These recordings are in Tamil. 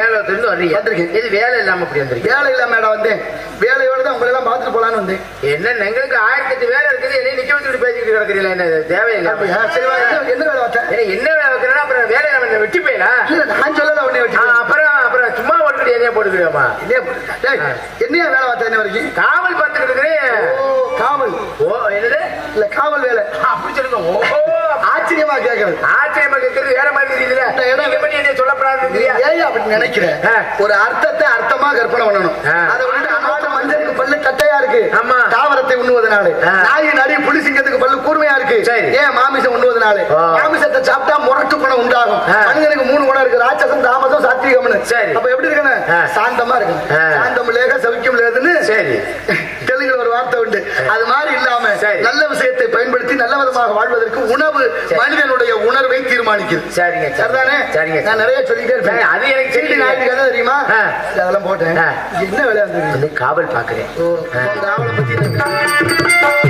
மேலத்துல வர்றீங்க. வந்திருக்கேன். இது வேலை இல்லாம இப்படி வந்திருக்கீங்க வேலை இல்ல மேடம் வந்தேன் வேலையோட தான் உங்களை எல்லாம் பார்த்துட்டு போலான்னு வந்தேன் என்ன எங்களுக்கு ஆயிரத்தி வேலை இருக்குது. என்னை நிக்க வச்சுட்டு பேசிக்கிட்டு கிடக்குறீங்களா? என்ன? சரி வா, என்ன வேலை என்ன வேலை வைக்கிறேன்னா அப்புறம் வேலை வெட்டி போயிடா. இல்ல நான் சொல்லல உடனே அப்புறம் அப்புறம் எதையா போட்டுக்கிறோமா இல்லையா என்னையா வேலை பார்த்தேன் என்ன வரைக்கும்? காவல் பார்த்துக்கிட்டு இருக்கிறேன். காவல். ஓ என்னது? இல்ல காவல் வேலை. அப்படி சொல்லுங்க. ஓ. ஆச்சரியமா கேட்கறது ஆச்சரியமா கேட்கறது வேற மாதிரி இருக்குதுல்ல இந்த இடம் பண்ணி என்ன சொல்லப்படாது ஏன் அப்படி நினைக்கிற. ஆ. ஒரு அர்த்தத்தை அர்த்தமா கற்பனை பண்ணணும். அதை அம்மாட்ட மஞ்சளுக்கு பல்லு தட்டையா இருக்கு. ஆமா. தாவரத்தை உண்ணுவதனால. நாய் நரி புலி சிங்கத்துக்கு பல்லு கூர்மையா இருக்கு. ஏன் மாமிசம் உண்ணுவதனால. மாமிசத்தை சாப்பிட்டா முரட்டு குணம் உண்டாகும். மனிதனுக்கு மூணு குணம் இருக்கு. ராட்சசம் தாமசம் சாத்விகம்னு. சரி. அப்ப எப்படி இருக்கணும். சாந்தமா இருக்கணும் ஆ. சாந்தம் லேக சவிக்கும் லேதுன்னு சரி. தெலுங்குல ஒரு வார்த்தை உண்டு. அது மாதிரி இல்லாம. நல்ல விஷயத்தை பயன்படுத்தி நல்ல விதமாக வாழ்வதற்கு உணவு மனிதனுடைய உணர்வை தீர்மானிக்குது. சரிங்க சரிதானே? சரிங்க நான் நிறைய சொல்லிட்டே இருப்பேன். அது எனக்கு தெரியும். நாட்டுக்கு தெரியுமா? அதெல்லாம் போட்டேன். என்ன வந்து காவல் பாக்குறேன் ஆவலை பத்தி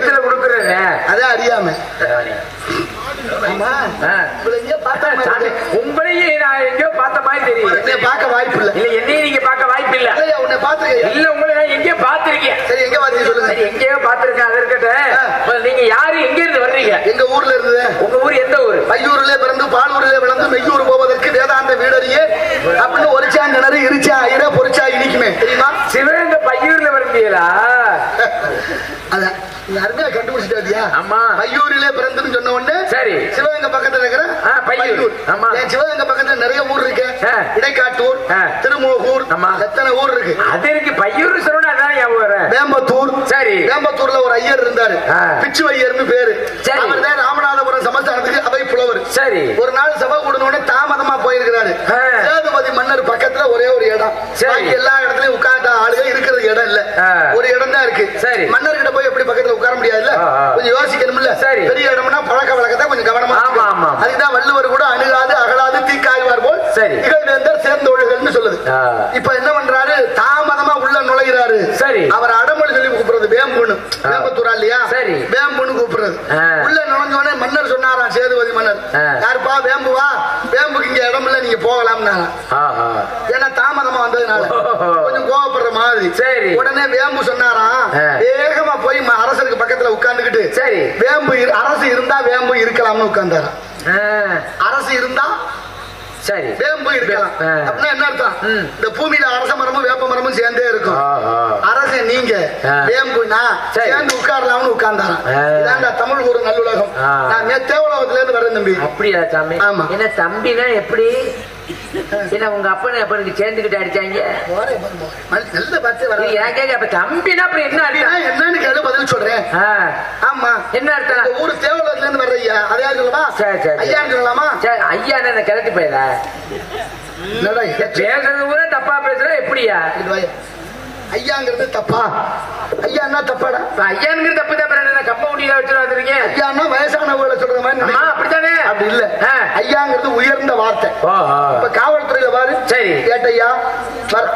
அருமையா கண்டுபிடிச்சிட்டாதியா ஆமா. பையூரிலே பிறந்துன்னு சொன்ன உடனே சரி. சிவகங்கை பக்கத்துல இருக்கிற பையூர். ஆமா. சிவகங்கை பக்கத்துல நிறைய ஊர் இருக்கு. இடைக்காட்டூர். திருமோகூர் ஆமா. எத்தனை ஊர் இருக்கு அது இருக்கு பையூர் சொன்னா அதான் வேம்பத்தூர் சரி. வேம்பத்தூர்ல ஒரு ஐயர் இருந்தாரு. பிச்சு ஐயர்னு பேரு சரி. அவர் தான் ராமநாதபுரம் சமஸ்தானத்துக்கு அவை புலவர் சரி ஒரு நாள் சபை கூடன உடனே தாமதமா போயிருக்கிறாரு. சேதுபதி மன்னர் பக்கத்துல ஒரே ஒரு இடம் எல்லா இடத்துலயும் உட்கார்ந்த ஆளுங்க இருக்கிறது இடம் இல்ல. ஒரு இடம் தான் இருக்கு சரி. மன்னர் கிட்ட போய் எப்படி பக்கத்துல உட்கார முடியாதுல்ல. கொஞ்சம் யோசிக்கணும்ல சரி. பெரிய இடம்னா பழக்க வழக்கத்தை கொஞ்சம் கவனமா ஆமா, வச்சுக்கணும். ஆமா. அதுக்குதான் வள்ளுவர் கூட அணுகாது அகலாது தீக்காய்வார் போல் சரி. இகழ்வேந்தர் சேர்ந்தொழுகள்னு சொல்லுது. இப்ப என்ன பண்றாரு தாமதமா உள்ள நுழைகிறாரு சரி. அவர் அடமொழி சொல்லி கூப்பிடுறது வேம்புன்னு. வேம்பத்தூரா இல்லையா சரி. வேம்புன்னு கூப்பிடுறது. உள்ள நுழைஞ்ச உடனே மன்னர் சொன்னாராம் சேதுபதி மன்னர். யாருப்பா வேம்புவா வேம்புக்கு இங்க இடம் இல்ல நீங்க போகலாம்னாரா. ஏன்னா வந்ததுனால. கொஞ்சம் கோவப்படுற மாதிரி சரி. உடனே வேம்பு சொன்னாராம். வேகமா போய் அரசருக்கு பக்கத்துல உட்கார்ந்துகிட்டு சரி. வேம்பு அரசு இருந்தா வேம்பு இருக்கலாம்னு உட்கார்ந்தாராம் அரசு இருந்தா சரி வேம்பு இருக்கலாம். அப்படின்னா என்ன அர்த்தம். இந்த பூமியில அரச மரமும் வேப்ப மரமும் சேர்ந்தே இருக்கும். அரசு நீங்க. வேம்புனா சரி. சேர்ந்து உட்காரலாம்னு உட்கார்ந்தாராம். இதாண்டா தமிழ் ஒரு நல்லுலகம். நான் தேவலோகத்துல இருந்து வரேன் தம்பி அப்படியா சாமி ஆமா. என்ன தம்பினா எப்படி என்ன உங்க அப்பனை அப்ப நீங்க சேர்ந்துகிட்டு அடிச்சாங்க. நல்ல பார்த்து வரேன் ஏன் அப்ப தம்பினா அப்புறம் என்ன அர்த்தம்? என்னன்னு கேளு பதில் சொல்றேன். ஆமா. என்ன அர்த்தம்? ஊர் தேவலோகத்துல இருந்து வர்ற ஐயா சொல்லலாமா சரி, சரி. ஐயா சொல்லலாமா? சரி, ஐயா என்ன கிளட்டு இது? பேசுறது கூட தப்பா பேசுற எப்படியா. ஐயாங்கிறது தப்பா ஐயான்னா தப்பாடா ஐயானுங்கிற தப்பு தான் கப்ப முடியல வந்துருக்கீங்க ஐயான்னா வயசானவங்களை சொல்ற மாதிரி. அப்படித்தானே அப்படி இல்ல. ஐயாங்கிறது உயர்ந்த வார்த்தை. இப்ப காவல்துறையில பாரு சரி. கேட்டையா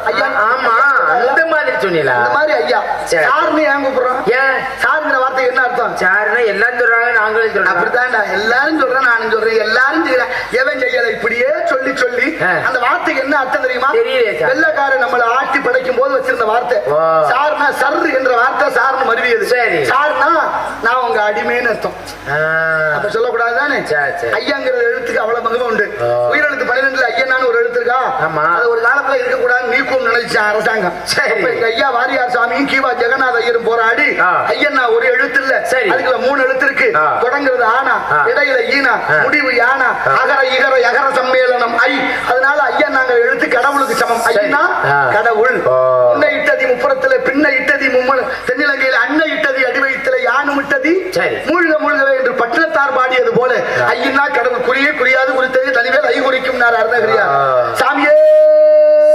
ஐயா ஆமா அந்த மாதிரி சொன்னீங்களா? இந்த மாதிரி ஐயா. சரி. சார்னு ஏன் கூப்பிடுறோம்? ஏன்? சாருங்கிற வார்த்தை என்ன அர்த்தம்? சாருன்னா எல்லாம் சொல்றாங்க நாங்களும் சொல்றோம். அப்படித்தான்டா. எல்லாரும் சொல்றேன் நானும் சொல்றேன். எல்லாரும் செய்யல. எவன் செய்யல? இப்படியே சொல்லி சொல்லி. அந்த வார்த்தைக்கு என்ன அர்த்தம் தெரியுமா? தெரியலையே சார். வெள்ளக்காரன் நம்மளை ஆட்டி படைக்கும் போது வச்சிருந்த வார்த்தை. சார்னா சர் என்ற வார்த்தை சார்னு மருவியது. சரி. சார்னா நான் உங்க அடிமைன்னு அர்த்தம். அப்ப சொல்லக்கூடாது தானே. ஐயாங்கிற எழுத்துக்கு அவ்வளவு மகிமை உண்டு. உயிரெழுத்து பன்னிரெண்டுல ஐயனான்னு ஒரு எழுத்து இருக்கா? ஆமா. அது ஒரு காலத்துல இருக்கக்கூடாது நீக்கும் நினைச்சான் அரசாங்கம். சரி. ஐயா வாரியார் சாமியும் கீவா ஜெகநாத ஐயரும் போராடி. ஐயன்னா ஒரு எழுத்து இல்ல. அதுக்குள்ள மூணு எழுத்து இருக்கு. தொடங்குறது ஆனா. இடையில ஈனா. முடிவு யானா. அகர இகர யகர சம்மேளனம் ஐ அதனால ஐயா நாங்க எழுத்து கடவுளுக்கு சமம் ஆ. கடவுள். முன்ன இட்டதி முப்புறத்துல பின்ன இட்டதி மும்ம தென்னிலங்கையில அன்ன இட்டதி அடிவயித்துல யானும் இட்டதி. மூழ்க மூழ்கவே என்று பட்டினத்தார் பாடியது போல ஐயனா கடவுள் குறியே குறியாது குறித்தது தனிவேல் ஐ குறிக்கும் அருணகிரியா. சாமியே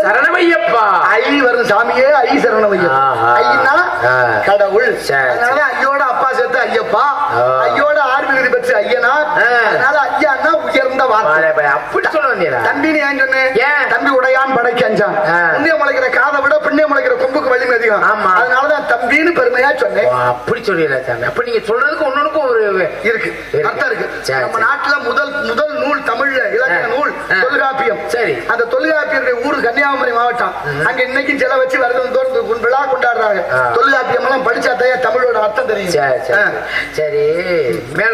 சரணமையப்பா ஐ வரும் சாமியே ஐ சரணமையா ஆஹா. ஐயனா ஆ. கடவுள் அதனால ஐயோட அப்பா சேர்த்து ஐயப்பா. ஐயோட விருது பெற்று ஐயனா. அதனால ஐயான்னா உயர்ந்த வார்த்தை அப்படி ஏன் சொன்னேன்? தம்பி உடையான் படைக்கு அஞ்சான் முளைக்கிற காதை விட புண்ணிய முளைக்கிற கொம்புக்கு வலிமை அதிகம் ஆமா. அதனாலதான் தம்பின்னு பெருமையா சொன்னேன் அப்படி சொல்லிடல சாமி அப்ப நீங்க சொல்றதுக்கு ஒன்னொன்னுக்கும் ஒரு இருக்கு இருக்கு. அர்த்தம் இருக்கு சரி, நம்ம. நாட்டுல முதல் முதல் நூல் தமிழ்ல இலக்கண ஆ. நூல். தொல்காப்பியம் சரி. அந்த தொல்காப்பியருடைய ஊரு கன்னியாகுமரி மாவட்டம் அங்க இன்னைக்கும் சில வச்சு வருடம் தோறும் விழா கொண்டாடுறாங்க. தொல்காப்பியம் எல்லாம் படிச்சாதான் தமிழோட அர்த்தம் தெரியும் சரி ஆ.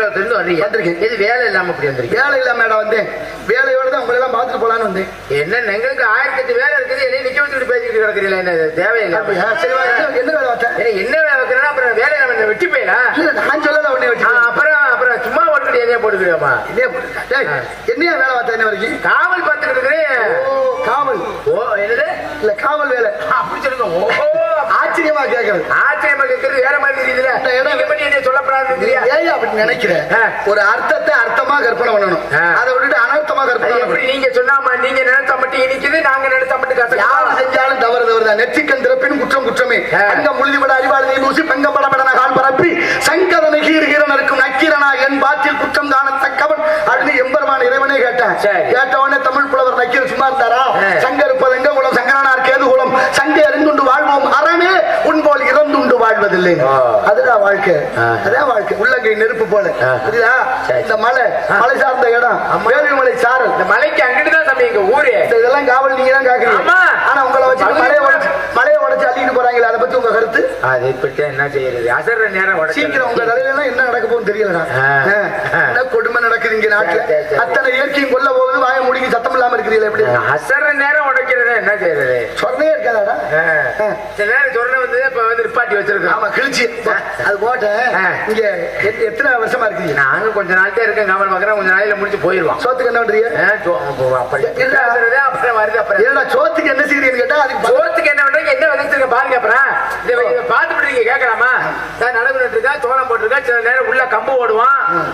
வர்றீங்க வந்திருக்கேன். இது வேலை இல்லாம அப்படி வந்திருக்கீங்க வேலை இல்ல மேடம் வந்தேன் வேலையோட தான் உங்களை எல்லாம் பார்த்துட்டு போலான்னு வந்தேன். என்ன எங்களுக்கு ஆயிரத்தி வேலை இருக்குது. என்னையும் நிக்க வச்சுட்டு கிடக்குறீங்களா? என்ன இது தேவையில்லை? சரி என்ன- வேலை பார்த்தேன்? என்ன வேலை வைக்கிறேன்னா அப்புறம் வேலை நம்ம வெட்டி போயிடா? இல்ல நான் சொல்லல உடனே வச்சு அப்புறம் அப்புறம் சும்மா போட்டுக்கிட்டு எதையா போட்டுக்கிறியாமா என்னையா போட்டு- டேய், என்னையா வேலை பார்த்தேன் என்ன வரைக்கும்? காவல் பார்த்துக்கிட்டு இருக்கிறேன். காவல். ஓ என்னது? இல்ல காவல் வேலை. அப்படி சொல்லுங்க. ஓ ஆச்சரியமா கேட்கறது ஆச்சரியமா கேட்கறது வேற மாதிரி என்ன சொல்லப்படாது ஏன் நினைக்கிறேன். ஒரு அர்த்தத்தை அர்த்தமா கற்பனை பண்ணணும். அதை விட்டுட்டு அனர்த்தமா கற்பனை பண்ணணும். நீங்க சொன்னாமா நீங்க நினைச்சா மட்டும் இனிக்குது நாங்க நினைச்சா மட்டும் யார் கசக்கு செஞ்சாலும் தவறு தவறுதான் நெற்றிக்கண் திறப்பின் குற்றம் குற்றமே. அங்க முழுதிவிட அறிவாளி ஊசி பங்கம் படபடன கால் பரப்பி சங்கதனை கீர் கீரன் இருக்கும் நக்கீரனா என் பாட்டில் குற்றம் காணத்தக்கவன் அப்படின்னு எம்பெருமான இறைவனே கேட்டேன். கேட்டவனே தமிழ் புலவர் நக்கீர் சும்மா இருந்தாரா. சங்க இருப்பது எங்க குலம் சங்கரனார் கேது குலம் சங்கை அறிந்துண்டு வாழ்வோம். அறமே உன்போல் இறந்துண்டு வாழ்வது அது இல்லை ஆ. அதுதான் வாழ்க்கை. அதான் வாழ்க்கை உள்ளங்கை நெருப்பு போல. புரியுதா. இந்த மலை மலை சார்ந்த இடம். வேள்விமலை சாரல் இந்த மலைக்கு அங்கிட்டு தான் தம்பி எங்க ஊரு இதெல்லாம் காவல் நீங்க தான் காக்குறீங்க. ஆனா உங்களை வச்சு பகுதி போறாங்களே அதை பத்தி உங்க கருத்து? அது இப்படி என்ன செய்யறது? அசர்ற நேரம் சீக்கிரம் உங்க தலையில என்ன நடக்க ஆ. ஆ. என்ன கொடுமை நடக்குது இங்க நாட்டுல. அத்தனை இயற்கையும் கொல்ல போகுது வாய முடிக்க சத்தம் இல்லாம இருக்கிறீங்களா எப்படி? அசர்ற நேரம் உடைக்கிறத என்ன செய்யறது? சொன்னே இருக்காதாடா. சில நேரம் சொன்ன வந்து இப்ப வந்து நிப்பாட்டி வச்சிருக்கோம். ஆமா கிழிச்சு. அது போட்ட. இங்க எத்- எத்தனை வருஷமா இருக்கீங்க? நானும் கொஞ்ச நாள் தான் இருக்கேன். காவல் பார்க்கறேன் கொஞ்ச நாளையில முடிச்சு போயிருவான். சோத்துக்கு என்ன பண்றீங்க? அப்புறம் வருது அப்புறம் சோத்துக்கு என்ன செய்றீங்கன்னு கேட்டா அதுக்கு சோத்துக்கு என்ன பண்றீங்க? என்ன விதைச்சிருக்க? பாருங்க அப்புறம் இதை இதை பார்த்துட்டு நீங்க கேட்கலாமா? நட்டுருக்கா தோரம் போட்டிருக்கா? சில நேரம் உள்ள கம்பு ஓடுவான்.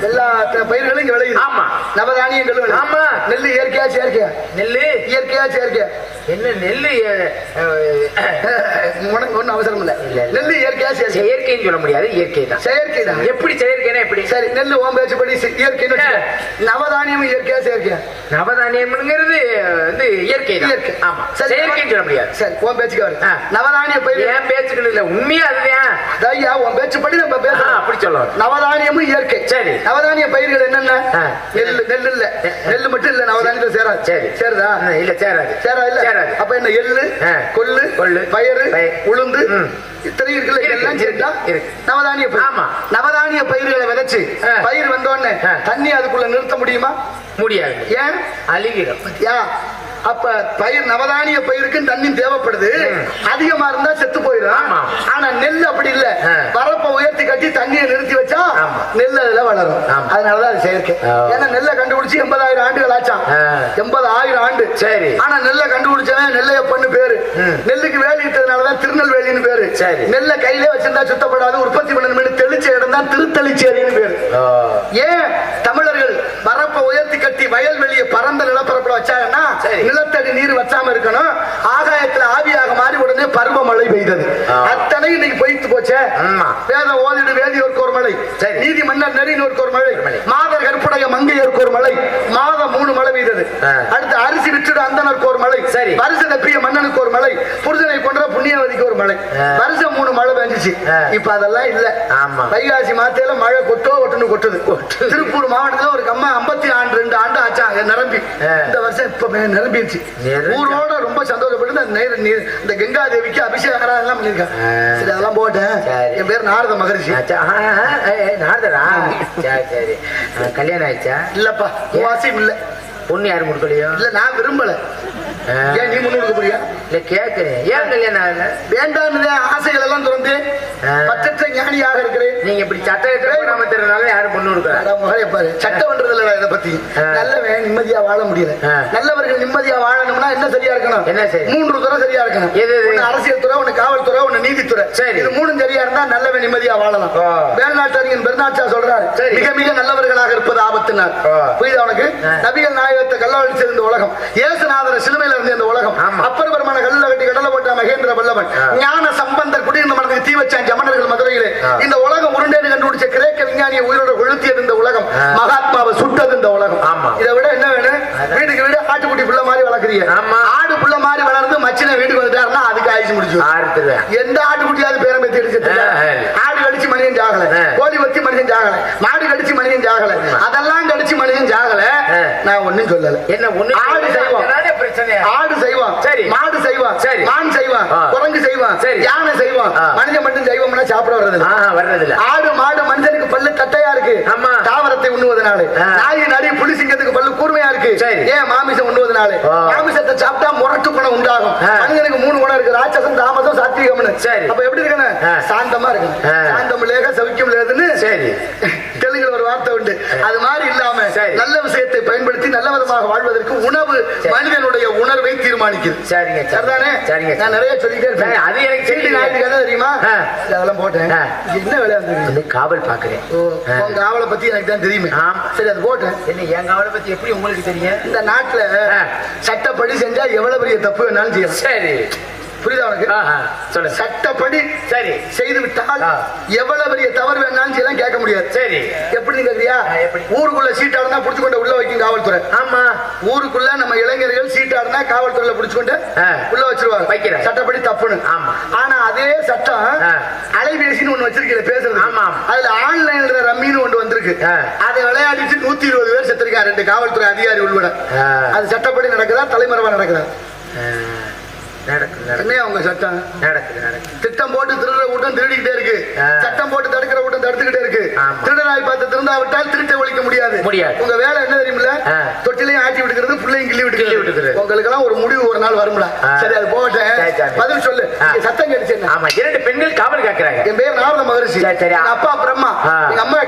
எல்லா பயிர்களும் இங்க விளையுது. ஆமா. நவதானியங்கள் விளையுது. ஆமா. நெல்லு இயற்கையா செயற்கையா? நெல்லு. இயற்கையா செயற்கையா. என்ன நெல்லு அஹ், உனக்கு ஒண்ணும் அவசரம் இல்ல. நெல்லு இயற்கையா செயற்கை செயற்கைன்னு சொல்ல முடியாது இயற்கை தான். செயற்கை தான். எப்படி செயற்கைனா எப்படி? சரி நெல்லு ஓம் பேச்சுப்படி சி- இயற்கைன்னு. நவதானியம் இயற்கையா செயற்கையா? நவதானியம்ங்கிறது வந்து இயற்கை இயற்கை. ஆமா. சரி, செயற்கைன்னு சொல்ல முடியாது. சரி உன் பேச்சுக்கு வரு ஆ. நவதானிய பயிர். ஏன் பேச்சுக்கணும் இல்ல? உண்மையா அதுதான். ஐயா உன் பேச்சுப்படி நம்ம பேசலாம் அப்படி சொல்லணும். நவதானியமும் இயற்கை. சரி. நவதானிய பயிர்கள் என்னென்ன? ஆ. நெல்லு நெல்லு இல்ல நெல்லு மட்டும் இல்ல நவதானியத்துல சேராது. சரி. சேருதா? இல்ல சேராது. சேரா இல்ல? அப்ப என்ன எள்ளு. கொள்ளு கொள்ளு, பயிறு உளுந்து. இத்தனை இருக்குல்ல இருக்கு, எல்லாம் சேர்த்தா. நவதானிய பயிர் ஆமா. நவதானிய பயிர்களை விதைச்சு. பயிர் வந்த உடனே ஆ. தண்ணி அதுக்குள்ள நிறுத்த முடியுமா முடியாது ஏன் அழுகிடும் அப்ப பயிர் நவதானிய பயிருக்கு தண்ணி தேவைப்படுது அதிகமா இருந்தா செத்து போயிடும். ஆனா நெல் அப்படி இல்ல. வரப்ப உயர்த்தி கட்டி தண்ணியை நிறுத்தி வச்சா. நெல் அதுல வளரும். அதனாலதான் அது செயற்கை. ஏன்னா நெல்லை கண்டுபிடிச்சு எண்பதாயிரம் ஆண்டுகள் ஆச்சாம் ஆ. எண்பதாயிரம் ஆண்டு சரி. ஆனா நெல்லை கண்டுபிடிச்சவன் நெல்லையப்பன்னு பேரு. நெல்லுக்கு வேலி இட்டதுனாலதான் திருநெல்வேலின்னு பேரு சரி. நெல்லை கையிலே வச்சிருந்தா சுத்தப்படாது உற்பத்தி பண்ணணும் தெளிச்ச இடம் தான் திருத்தளிச்சேரின்னு பேரு ஏன் தமிழர்கள் வரப்ப உயர்த்தி கட்டி வயல்வெளியை பரந்த நிலப்பரப்புல வச்சாங்கன்னா. நிலத்தடி நீர் வச்சாம இருக்கணும் ஆகாயத்துல ஆவியாக மாறி உடனே பருவமழை பெய்தது. அத்தனை இன்னைக்கு பொய்த்து போச்சே. வேதம் ஓதிடு வேதியோருக்கு ஒரு மழை. நீதி மன்னர் நெறினோருக்கு ஒரு மழை. மாதர் கற்புடைய மங்கையருக்கு ஒரு மழை மாதம் மூணு மழை பெய்தது. அடுத்து அரிசி விற்றுடு அந்தனருக்கு ஒரு மழை சரி. வருஷ தப்பிய மன்னனுக்கு ஒரு மழை புருஷனை கொன்ற புண்ணியவதிக்கு ஒரு மழை. வருஷம் மூணு மழை பெஞ்சிச்சு. இப்ப அதெல்லாம் இல்ல. வைகாசி மாத்தையில மழை கொட்டோ கொட்டுன்னு கொட்டுது திருப்பூர் மாவட்டத்துல ஒரு கம்மா ஐம்பத்தி ஆண்டு ரெண்டு ஆண்டு ஆச்சா நிரம்பி. இந்த வருஷம் இப்ப நிரம்பிடுச்சு. நிரம்பி. ஊரோட ரொம்ப சந்தோஷப்பட்டு நீர் நீர் இந்த கங்கா தேவிக்கு அபிஷேகம் எல்லாம் பண்ணிருக்காங்க ஆ. சரி அதெல்லாம் போட்டேன். என் பேர் நாரத மகரிஷி. நாரதரா? சரி சரி. கல்யாணம் ஆயிடுச்சா? இல்லப்பா வாசியம் இல்ல. பொண்ணு யாரும் கொடுக்கலையோ? இல்ல நான் விரும்பல. ஏன் நீ முன்னு கொடுக்க போறியா? இல்ல கேக்குறேன் ஏன் கல்யாணம் ஆகல வேண்டான்னு ஆசைகள் எல்லாம் திறந்து. பற்றற்ற ஞானியாக இருக்கிறேன். நீங்க இப்படி சட்ட போடாம தெரியறதுனால யாரும் பொண்ணு கொடுக்கல முகரைய பாரு. சட்டம் பண்றது இல்லடா இதை பத்தி. நல்லவன் நிம்மதியா வாழ முடியல. நல்லவர்கள் நிம்மதியா என்ன சரியா இருக்கணும் என்ன சரி? மூன்று துறை சரியா இருக்கணும் எது அரசியல் துறை ஒண்ணு காவல்துறை ஒண்ணு நீதித்துறை சரி. இது மூணும் சரியா இருந்தா நல்லவன் நிம்மதியா வாழலாம். வேல்நாட்டறிஞன் பெருநாச்சா சொல்றாரு. மிக மிக நல்லவர்களாக இருப்பது ஆபத்துனார். புரியுதா ஆ. நபிகள் நாயகத்தை கல்லாவளிச்சு இருந்த உலகம் இயேசுநாதர சிலுவையில இருந்த இந்த உலகம். அப்பர் பெருமான கல்ல கட்டி கடல போட்ட மகேந்திர வல்லவன். ஞான சம்பந்தர் குடியிருந்த மனதுக்கு தீ வச்சான் ஜமனர்கள் மதுரையிலே. இந்த உலகம் உருண்டேன்னு கண்டுபிடிச்ச கிரேக்க விஞ்ஞானியை உயிரோட கொளுத்தியது இந்த உலகம். மகாத்மாவை சுட்டது இந்த உலகம். இதை விட என்ன வேணும். வீட்டுக்கு வீடு ஆட்டுக்குட்டி புள்ள மாதிரி வளர்க்குறீங்க. ஆடு புள்ள மாதிரி வளர்ந்து மச்சினை வீட்டுக்கு வந்துட்டாருன்னா அதுக்கு ஆயிடுச்சு முடிச்சு எந்த ஆட்டுக்குட்டியாவது பேரம் பேத்தி ஆ. ஆடு கடிச்சு மனிதன் ஜாகல. கோழி வச்சு மனிதன் ஜாகல மாடு கடிச்சு மனிதன் ஜாகல அதெல்லாம் கடிச்சு மனிதன் ஜாகல. நான் ஒண்ணும் சொல்லல என்ன ஒண்ணு ஆடு செய்வோம். ஆடு செய்வான் சரி. மாடு செய்வான் சரி. மான் செய்வான். குரங்கு செய்வான் சரி. யானை செய்வான். மனிதன் மட்டும் செய்வோம்னா சாப்பிட வர்றது வர்றது ஆடு மாடு மனிதனுக்கு பல்லு தட்டையா இருக்கு. தாவரத்தை உண்ணுவதனால. நாய் கூர்மையா இருக்கு சரி. ஏன் மாமிசம் உண்ணுவதனால. மாமிசத்தை சாப்பிட்டா முரட்டு குணம் உண்டாகும். மனிதனுக்கு மூணு குணம் இருக்கு ராட்சசம் தாமசம் சாத்விகம்னு சரி. அப்ப எப்படி இருக்கணும். சாந்தமா இருக்கணும். சாந்தம் லேக சவிக்கம் லேதுன்னு சரி வார்த்தை உண்டு. அது மாதிரி இல்லாம. நல்ல விஷயத்தை பயன்படுத்தி நல்ல விதமாக வாழ்வதற்கு உணவு. மனிதனுடைய உணர்வை தீர்மானிக்குது சரிங்க சரிதானே? சரிங்க நான் நிறைய சொல்லிட்டே அது எனக்கு தெரியுங்க. நாயுடு கதை தெரியுமா? அதெல்லாம் போட்டேன். என்ன இருந்தது வந்து? காவல் பாக்குறேன். உங்க ஆவலை பத்தி எனக்கு தான் தெரியுமே. சரி அது போட்டேன். என்ன என் காவலை பத்தி எப்படி உங்களுக்கு தெரியும்? இந்த நாட்டுல. சட்டப்படி செஞ்சா எவ்வளவு பெரிய தப்பு வேணாலும் செய்யலாம். சரி. சொல்லுங்க சட்டப்படி சரி செய்து விட்டால். எவ்வளவு பெரிய தவறு வேணாலும் செய்யலாம் கேட்க முடியாது சரி எப்படி கேக்குறியா? ஊருக்குள்ள சீட்டாடுனா புடிச்சு கொண்டு உள்ள வைக்கும் காவல்துறை ஆமா ஊருக்குள்ள நம்ம இளைஞர்கள் சீட்டாடுனா காவல்துறையில புடிச்சு கொண்டு. உள்ள வச்சிருவாங்க வைக்கிறாங்க. சட்டப்படி தப்புன்னு ஆமா. ஆனா அதே சட்டம். அலைபேசின்னு ஒண்ணு வச்சிருக்கீங்க பேசுறது ஆமா. அதுல ஆன்லைன்ல ரம்மின்னு ஒன்று வந்திருக்கு. அதை விளையாடிட்டு நூத்தி இருபது பேர் செத்துருக்காங்க ரெண்டு காவல்துறை அதிகாரி உள்பட. அது சட்டப்படி நடக்குதா தலைமறைவா நடக்குதா நடக்குது நடக்குது என்ன அவங்க சட்டம்? நடக்குது நடக்குது திட்டம் போட்டு திருடுற கூட்டம் திருடிக்கிட்டே இருக்கு. சட்டம் போட்டு தடுக்கிற கூட்டம் தடுத்துக்கிட்டே இருக்கு. திருடனாய் பார்த்து திருந்தாவிட்டால் திருட்டை ஒழிக்க முடியாது. முடியாது. உங்க வேலை என்ன தெரியுமில்ல. தொட்டிலையும் ஆட்டி விட்டுக்கிறது பிள்ளையும் கிள்ளி கிள்ளி விட்டுக்கிறது. உங்களுக்கு எல்லாம் ஒரு முடிவு ஒரு நாள் வரும்ல. சரி அது சரி. பதில் சொல்லு. சத்தம் ஆமா இரண்டு பெண்கள் காவல் காக்குறாங்க என் பேர் நாரத மகரிஷி. சரி, அப்பா பிரம்மா. எங்க அம்மா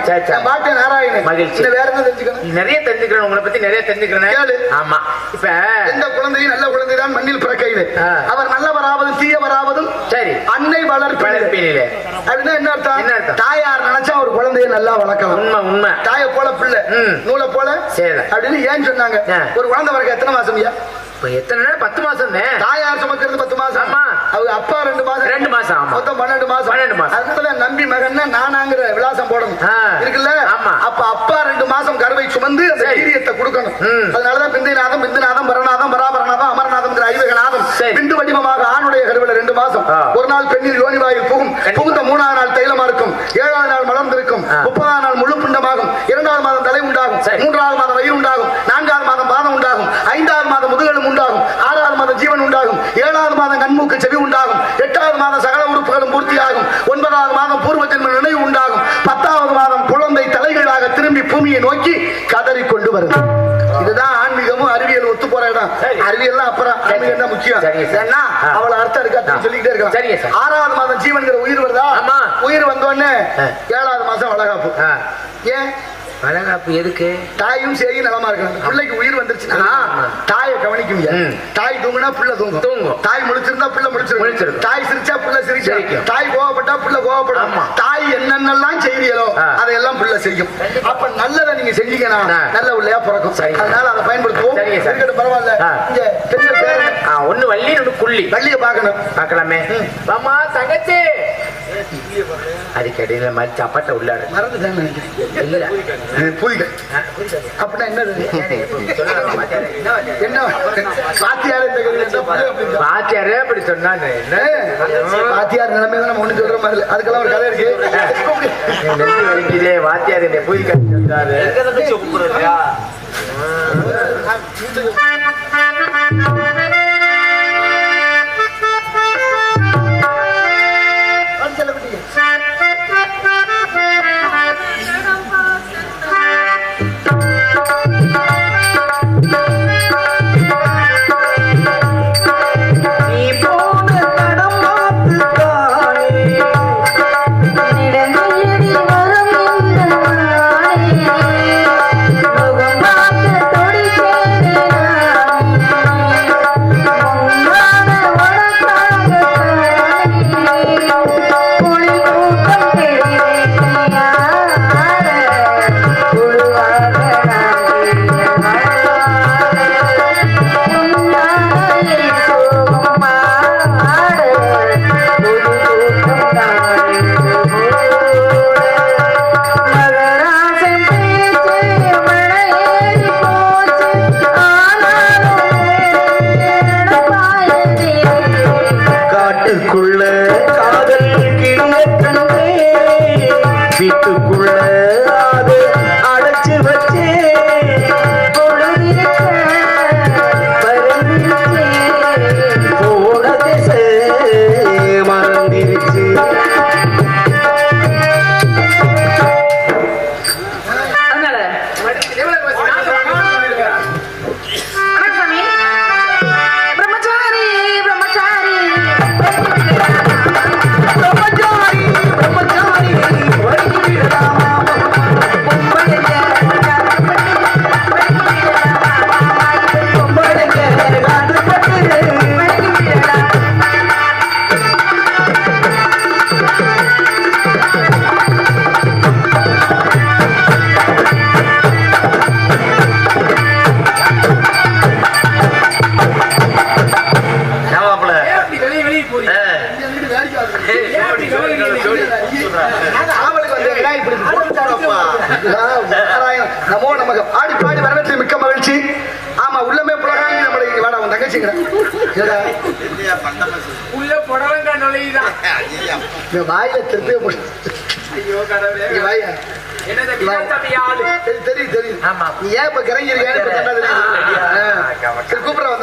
சரி, சரி. என் பாட்டு நாராயணன் மகிழ்ச்சி. வேற என்ன தெரிஞ்சுக்கணும் நிறைய தெரிஞ்சுக்கிறேன் உங்களை பத்தி நிறைய. தெரிஞ்சுக்கிறேன் ஆமா இப்ப எந்த குழந்தையும் நல்ல குழந்தைதான் மண்ணில் பிறக்கையிலே. அவர் நல்லவராவதும் தீயவராவதும் சரி அன்னை வளர்ப்பிலே அப்படின்னா என்ன அர்த்தம் என்ன அர்த்தம்? தாயார் நினைச்சா ஒரு குழந்தைய நல்லா வளர்க்கலாம் உண்மை உண்மை தாயை போல பிள்ளை. நூலை போல சேலை. அப்படின்னு ஏன் சொன்னாங்க. ஒரு குழந்தை பிறக்க எத்தனை மாசம் ஐயா இப்ப எத்தனை நாள் பத்து மாசம் தான் தாயார் சுமக்கிறது பத்து மாசம் ஆமா. அவங்க அப்பா ரெண்டு மாசம் ரெண்டு மாசம், ஆமா. மொத்தம் பன்னெண்டு மாசம் பன்னெண்டு மாசம். அதனால நம்பி மகன்னா நானாங்கிற விலாசம் போடணும். இருக்குல்ல ஆமா. அப்ப அப்பா ரெண்டு மாசம் கருவை சுமந்து அந்த. வீரியத்தை கொடுக்கணும். அதனாலதான் பிந்தைநாதம் பிந்துநாதம் பரநாதம் பராபரநாதம் அமரநாதம் ஐவகநாதம். பிந்து வடிவமாக ஆணுடைய கருவில ரெண்டு மாசம். ஒரு நாள் பெண்ணில் யோனிவாயில் புகும் கண்டிப்பா. புகுந்த மூணாவது நாள் தைலமா இருக்கும் ஏழாவது நாள் மலர்ந்திருக்கும் ஆ. முப்பதாம் நாள் முழு பிண்டமாகும் இரண்டாவது மாதம் தலை உண்டாகும் சரி. மூன்றாவது மாதம் வயிறு உண்டாகும் நான்காவது மாதம் பாதம் உண்டாகும் ஐந்தாவது மாதம் முதுகெலும் உண்டாகும் ஆறாவது மாதம் ஜீவன் உண்டாகும் ஏழாவது மாதம் கண்மூக்கு செவி உண்டாகும் எட்டாவது மாதம் சகல உறுப்புகளும் பூர்த்தியாகும் ஒன்பதாவது மாதம் பூர்வ ஜென்ம நினைவு உண்டாகும் பத்தாவது மாதம் குழந்தை தலைகீழாக திரும்பி பூமியை நோக்கி கதறி கொண்டு வருது இதுதான் ஆன்மீகமும் அறிவியல் ஒத்து போற இடம் சரி. அறிவியல்லாம் அப்புறம். ஆன்மீகம் தான் முக்கியம். ஏன்னா. அவளை அர்த்தம் இருக்கா. சொல்லிக்கிட்டே சரிங்க இருக்கலாம். ஆறாவது மாதம் ஜீவன்கிற உயிர் வருதா ஆமா. உயிர் வந்த உடனே ஆ. ஏழாவது மாசம் வளகாப்பு ஏன் வளகாப்பு எதுக்கு தாயும் சரி நலமா இருக்கணும் பிள்ளைக்கு உயிர் வந்துருச்சுன்னா. தாயை கவனிக்கும். தாய் தூங்குனா பிள்ளை தூங்கும் தூங்கும். தாய் முழிச்சிருந்தா பிள்ளை முழிச்சிருக்கும் முழிச்சிருக்கும். தாய் சிரிச்சா பிள்ளை சிரிக்கும் சிரிக்கும். தாய் கோவப்பட்டா பிள்ளை கோவப்படும். தாய் என்னென்னலாம் ஆ. அதையெல்லாம் பிள்ளை செய்யும் அப்ப நல்லதை நீங்க செஞ்சீங்கன்னா. நல்ல பிள்ளையா பிறக்கும். அதனால அதை பயன்படுத்துவோம் பரவாயில்ல. இங்க ஒண்ணு வள்ளி ஒண்ணு புள்ளி வள்ளிய பார்க்கணும். பார்க்கலாமே. அம்மா தங்கச்சி. அதுக்கடையில மாதிரி சப்பாட்ட உள்ளாடு மறந்துதான் நினைக்கிறேன். புரியுது. அப்படின்னா என்னது. என்ன? இருந்தா பிள்ளை அப்படி இருந்தா. வாத்தியாரே அப்படி சொன்னாங்க என்ன? வாத்தியார் நிலைமை தான் நம்ம ஒண்ணு சொல்ற மாதிரி. அதுக்கெல்லாம் ஒரு கதை இருக்கு. வாத்தியார் என்னை பூதி கட்டி வந்தாரு.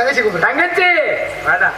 தெரியுது. ஆ. சரி கூப்பிடுறேன் உன் தங்கச்சி கூப்பிடுறேன் தங்கச்சி வாடா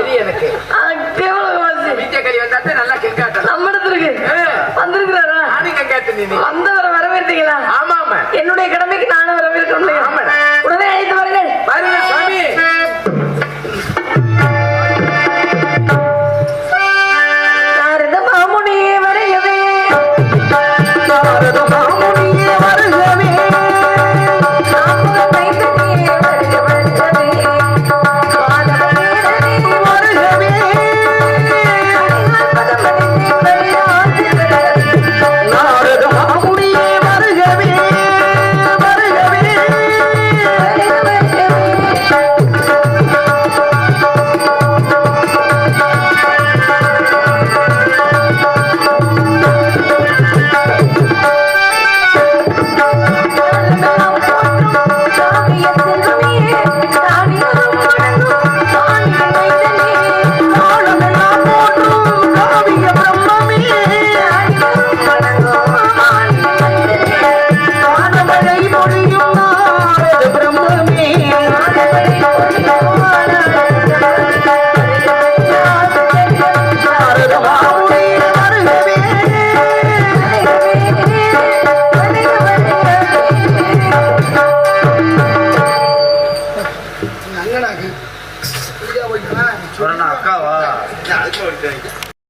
இது எனக்கு. விஜயகரி வந்தாத்தே நல்லா கெங்காட்டம் நம்ம இடத்துக்கு வந்திருக்கிறாரா? நானும் கெங்காட்டு நீ. வந்தவரை வரவேற்பீங்களா